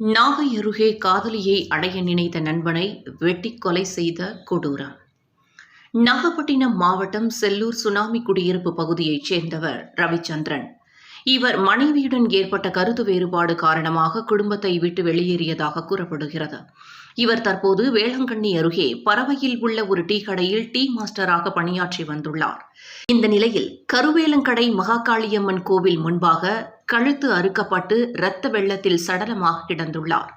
நாகை அருகே காதலியை அடைய நினைத்த நண்பனை வெட்டி கொலை செய்த கொடூரம் நாகப்பட்டினம் மாவட்டம் செல்லூர் சுனாமி குடியிருப்பு பகுதியைச் சேர்ந்தவர் ரவிச்சந்திரன். இவர் மனைவியுடன் ஏற்பட்ட கருத்து வேறுபாடு காரணமாக குடும்பத்தை விட்டு வெளியேறியதாக கூறப்படுகிறது. இவர் தற்போது வேளாங்கண்ணி அருகே பறவையில் உள்ள ஒரு டீ கடையில் டீ மாஸ்டராக பணியாற்றி வந்துள்ளார். இந்த நிலையில் கருவேலங்கடை மகாகாளியம்மன் கோவில் முன்பாக கழுத்து அறுக்கப்பட்டு இரத்த வெள்ளத்தில் சடலமாக கிடந்துள்ளார்.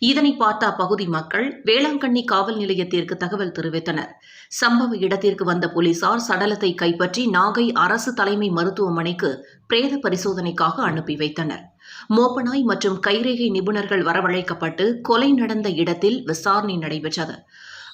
இதனை பார்த்த அப்பகுதி மக்கள் வேளாங்கண்ணி காவல் நிலையத்திற்கு தகவல் தெரிவித்தனர். சம்பவ இடத்திற்கு வந்த போலீசார் சடலத்தை கைப்பற்றி நாகை அரசு தலைமை மருத்துவமனைக்கு பிரேத பரிசோதனைக்காக அனுப்பி வைத்தனர். மோப்பனாய் மற்றும் கைரேகை நிபுணர்கள் வரவழைக்கப்பட்டு கொலை நடந்த இடத்தில் விசாரணை நடைபெற்றது.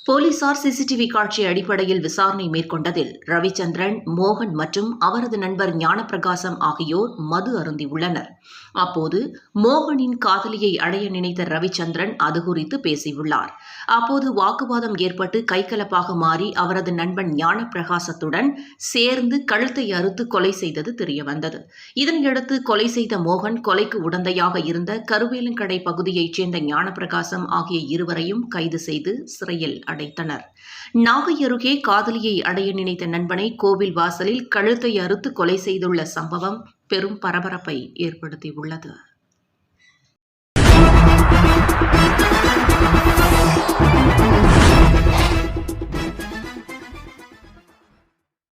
போலீசார் சிசிடிவி காட்சி அடிப்படையில் விசாரணை மேற்கொண்டதில் ரவிச்சந்திரன் மோகன் மற்றும் அவரது நண்பர் ஞானப்பிரகாசம் ஆகியோர் மது அருந்தியுள்ளனர். அப்போது மோகனின் காதலியை அடைய நினைத்த ரவிச்சந்திரன் அது குறித்து பேசியுள்ளார். அப்போது வாக்குவாதம் ஏற்பட்டு கைகலப்பாக மாறி அவரது நண்பன் ஞானப்பிரகாசத்துடன் சேர்ந்து கழுத்தை அறுத்து கொலை செய்தது தெரியவந்தது. இதனையடுத்து கொலை செய்த மோகன் கொலைக்கு உடந்தையாக இருந்த கருவேலங்கடை பகுதியைச் சேர்ந்த ஞானப்பிரகாசம் ஆகிய இருவரையும் கைது செய்து சிறையில் அடைத்தனர். நாகை அருகே காதலியை அடைய நினைத்த நண்பனை கோவில் வாசலில் கழுத்தை அறுத்து கொலை செய்துள்ள சம்பவம் பெரும் பரபரப்பை ஏற்படுத்தியுள்ளது.